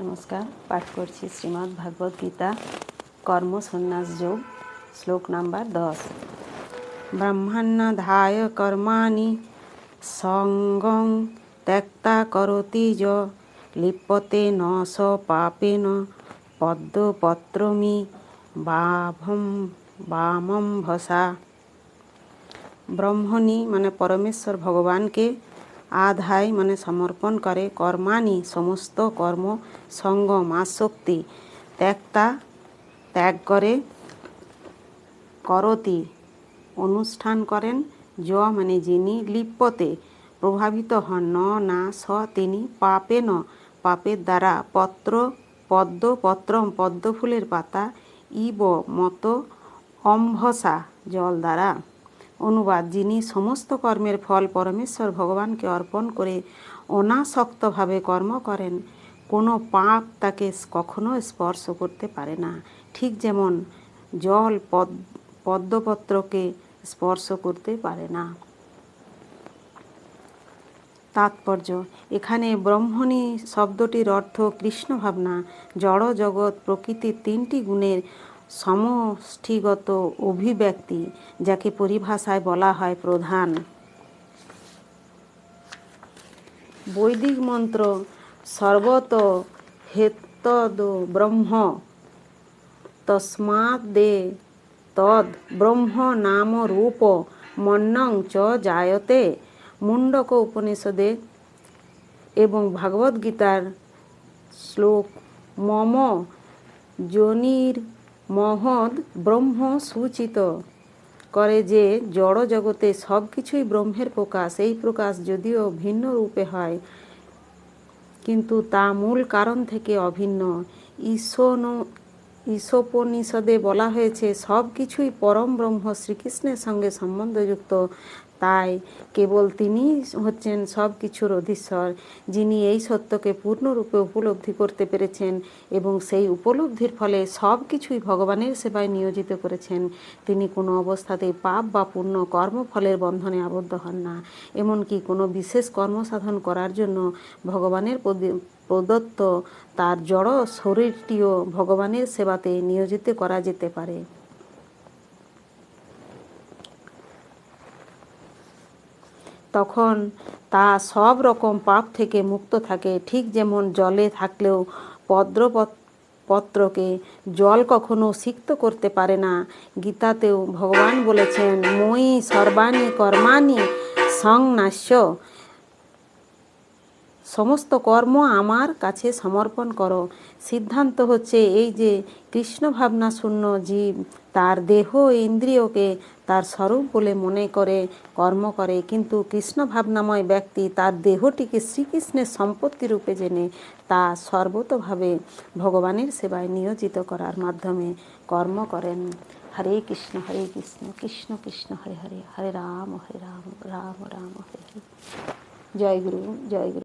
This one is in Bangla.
নমস্কার, পাঠ করছি শ্রীমদ্ ভাগবত গীতা কর্ম সন্ন্যাস যোগ, শ্লোক নাম্বার দশ। ব্রহ্মাণ্যধায় কর্মাণি, সঙ্গং ত্যক্তা করতি য লিপ্যতে ন স পাপেন, পদ্মপত্রমি বাভম, বামম ভসা। ব্রহ্মণী মানে পরমেশ্বর ভগবানকে আধায় মানে সমর্পণ করে কর্মানি সমস্ত কর্ম সঙ্গম আসক্তি ত্যাগতা ত্যাগ করে করতি। অনুষ্ঠান করেন য মানে যিনি লিপ্যতে প্রভাবিত হন ন, না, স, তিনি পাপে ন, পাপের দ্বারা পত্র, পদ্ম, পত্রম পদ্ম ফুলের পাতা, ইব, মতো, অম্ভসা, জল দ্বারা। অনুবাদ যিনি সমস্ত কর্মের ফল পরমেশ্বর ভগবানকে অর্পণ করে অনাসক্তভাবে কর্ম করেন, কোনো পাপ তাকে কখনো স্পর্শ করতে পারে না। ঠিক যেমন জল পদ, পদ্মপত্রকে স্পর্শ করতে পারে না। তাৎপর্য, এখানে ব্রহ্মণী শব্দটির অর্থ কৃষ্ণ ভাবনা জড় জগৎ প্রকৃতির তিনটি গুণের সমষ্টিগত অভিব্যক্তি, যাকে পরিভাষায় বলা হয় প্রধান। বৈদিক মন্ত্র সর্বত হেতদ ব্রহ্ম তস্মাদে তদ ব্রহ্ম নাম রূপ মন্নং চ জায়তে। মুন্ডক উপনিষদে এবং ভাগবত গীতার শ্লোক মম জনির মহৎ ব্রহ্ম সূচিত করে যে জড় জগতে সব কিছুই ব্রহ্মের প্রকাশ, এই প্রকাশ যদিও ভিন্ন রূপে হয়, কিন্তু তা মূল কারণ থেকে অভিন্ন। ঈশন, ঈশোপনিষদে বলা হয়েছে, সব কিছুই পরম ব্রহ্ম শ্রীকৃষ্ণের সঙ্গে সম্বন্ধযুক্ত। তাই কেবল তিনিই হচ্ছেন সব কিছুর অধীশ্বর, যিনি এই সত্যকে পূর্ণরূপে উপলব্ধি করতে পেরেছেন এবং সেই উপলব্ধির ফলে সব কিছুই ভগবানের সেবায় নিয়োজিত করেছেন। তিনি কোনো অবস্থাতেই পাপ বা পুণ্য কর্মফলের বন্ধনে আবদ্ধ হন না। এমনকি কোনো বিশেষ কর্মসাধন করার জন্য ভগবানের প্রদত্ত তার জড় শরীরটিও ভগবানের সেবাতে নিয়োজিত করা যেতে পারে। তখন তা সব রকম পাপ থেকে মুক্ত থাকে। ঠিক যেমন জলে থাকলেও পদ্র পত্রকে জল কখনো সিক্ত করতে পারে না। গীতাতেও ভগবান বলেছেন, মই সর্বাণী কর্মাণী সংনাশ্য সমস্ত কর্ম আমার কাছে সমর্পণ করো। সিদ্ধান্ত হচ্ছে এই যে, কৃষ্ণ ভাবনা শূন্য জীব তার দেহ ইন্দ্রিয়কে তার স্বরূপ বলে মনে করে, কর্ম করে। কিন্তু কৃষ্ণ ভাবনাময় ব্যক্তি তার দেহটিকে শ্রীকৃষ্ণের সম্পত্তি রূপে জেনে তা সর্বতভাবে ভগবানের সেবায় নিয়োজিত করার মাধ্যমে কর্ম করেন। হরে কৃষ্ণ হরে কৃষ্ণ কৃষ্ণ কৃষ্ণ, হরে হরে। হরে রাম হরে রাম রাম রাম, হরে হরে। জয় গুরু জয় গুরু।